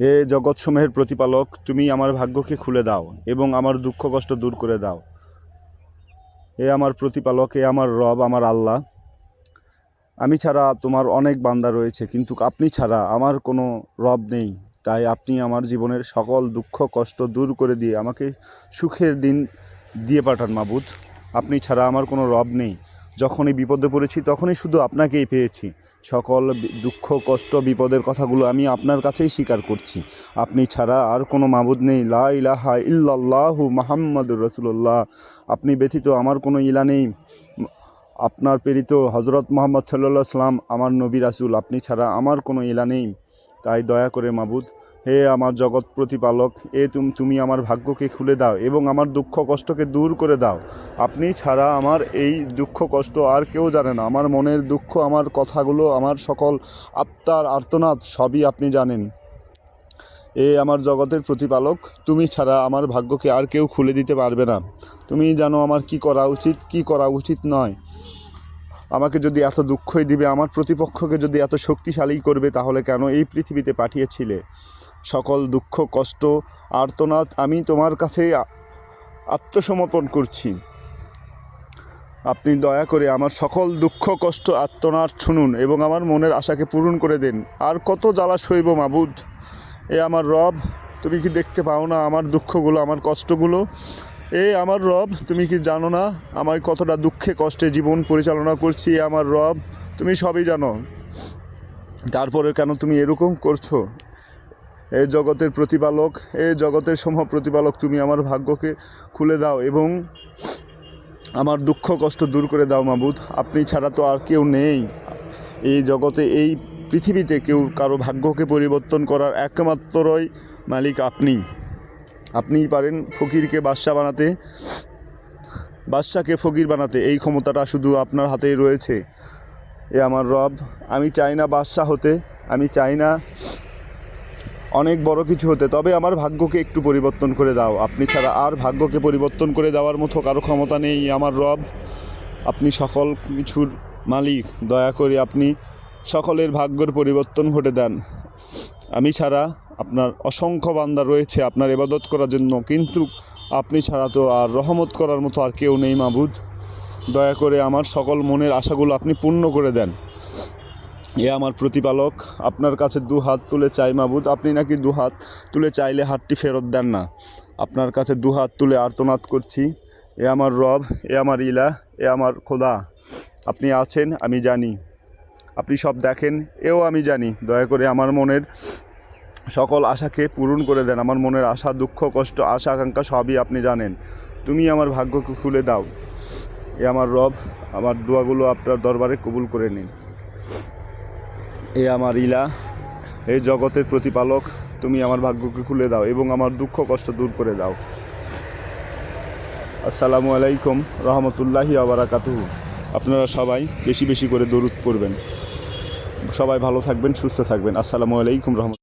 হে জগৎসমূহের প্রতিপালক, তুমি আমার ভাগ্যকে খুলে দাও এবং আমার দুঃখ কষ্ট দূর করে দাও। এ আমার প্রতিপালক এ আমার রব, আমার আল্লাহ, আমি ছাড়া তোমার অনেক বান্দা রয়েছে, কিন্তু আপনি ছাড়া আমার কোনো রব নেই। তাই আপনি আমার জীবনের সকল দুঃখ, কষ্ট দূর করে দিয়ে আমাকে সুখের দিন দিয়ে পাঠান মাবুদ। আপনি ছাড়া আমার কোনো রব নেই। যখনই বিপদে পড়েছি, তখনই শুধু আপনাকেই পেয়েছি। সকল দুঃখ, কষ্ট, বিপদের কথাগুলো আমি আপনার কাছেই স্বীকার করছি। আপনি ছাড়া আর কোনো মাবুদ নেই। লা ইলাহা ইল্লাল্লাহু মাহাম্মাদুর রসুল্লাহ আপনি ব্যতীত আমার কোনো ইলা নেই। আপনার প্রেরিত হজরত মোহাম্মদ সাল্লাহ সাল্লাম আমার নবী রাসুল। আপনি ছাড়া আমার কোনো ইলা নেই। তাই দয়া করে মাবুদ হে আমার জগৎ প্রতিপালক, এ তুমি তুমি আমার ভাগ্যকে খুলে দাও এবং আমার দুঃখ কষ্টকে দূর করে দাও। আপনি ছাড়া আমার এই দুঃখ কষ্ট আর কেউ জানে না। আমার মনের দুঃখ, আমার কথাগুলো, আমার সকল আত্মার আর্তনাদ সবই আপনি জানেন। এ আমার জগতের প্রতিপালক, তুমি ছাড়া আমার ভাগ্যকে আর কেউ খুলে দিতে পারবে না। তুমি জানো আমার কি করা উচিত, কি করা উচিত নয়। আমাকে যদি এত দুঃখই দিবে, আমার প্রতিপক্ষকে যদি এত শক্তিশালী করবে, তাহলে কেন এই পৃথিবীতে পাঠিয়েছিলে? সকল দুঃখ, কষ্ট, আর্তনাদ আমি তোমার কাছে আত্মসমর্পণ করছি। আপনি দয়া করে আমার সকল দুঃখ, কষ্ট আত্মনাদ শুনুন এবং আমার মনের আশাকে পূরণ করে দেন। আর কত জ্বালা সইব মাবুদ? এ আমার রব, তুমি কি দেখতে পাও না আমার দুঃখগুলো, আমার কষ্টগুলো? এ আমার রব, তুমি কি জানো না আমার কতটা দুঃখে, কষ্টে জীবন পরিচালনা করছি? এ আমার রব, তুমি সবই জানো। তারপরে কেন তুমি এরকম করছ? এ জগতের প্রতিপালক, এ জগতের সমূহ প্রতিপালক, তুমি আমার ভাগ্যকে খুলে দাও এবং আমার দুঃখ কষ্ট দূর করে দাও মাবুদ। আপনি ছাড়া তো আর কেউ নেই। এই জগতে, এই পৃথিবীতে কেউ কারও ভাগ্যকে পরিবর্তন করার একমাত্রই মালিক আপনি। আপনিই পারেন ফকিরকে বাদশা বানাতে, বাদশাকে ফকির বানাতে। এই ক্ষমতাটা শুধু আপনার হাতেই রয়েছে। এ আমার রব, আমি চাই না বাদশাহ হতে, আমি চাই না অনেক বড় কিছু হতে, তবে আমার ভাগ্যকে একটু পরিবর্তন করে দাও। আপনি ছাড়া আর ভাগ্যকে পরিবর্তন করে দেওয়ার মতো কারও ক্ষমতা নেই, আমার রব। আপনি সকল কিছুর মালিক, দয়া করে আপনি সকলের ভাগ্যর পরিবর্তন ঘটে দেন। আমি ছাড়া আপনার অসংখ্য বান্দা রয়েছে আপনার এবাদত করার জন্য, কিন্তু আপনি ছাড়া তো আর রহমত করার মতো আর কেউ নেই মাবুদ। দয়া করে আমার সকল মনের আশাগুলো আপনি পূর্ণ করে দেন। এ আমার প্রতিপালক, আপনার কাছে দু হাত তুলে চাই মাবুদ। আপনি নাকি দু হাত তুলে চাইলে হাতটি ফেরত দেন না। আপনার কাছে দু হাত তুলে আর্তনাদ করছি। এ আমার রব, এ আমার ইলা এ আমার খোদা। আপনি আছেন, আমি জানি। আপনি সব দেখেন, এও আমি জানি। দয়া করে আমার মনের সকল আশাকে পূরণ করে দেন। আমার মনের আশা, দুঃখ, কষ্ট, আশা, আকাঙ্ক্ষা সবই আপনি জানেন। তুমি আমার ভাগ্যকে খুলে দাও। এ আমার রব, আমার দোয়াগুলো আপনার দরবারে কবুল করে নিন। এ আমার ইলা এই জগতের প্রতিপালক, তুমি আমার ভাগ্যকে খুলে দাও এবং আমার দুঃখ কষ্ট দূর করে দাও। আসসালামু আলাইকুম, রহমতুল্লাহি আবরাকাতুহু আপনারা সবাই বেশি বেশি করে দরুদ পড়বেন। সবাই ভালো থাকবেন, সুস্থ থাকবেন। আসসালামু আলাইকুম, রহমত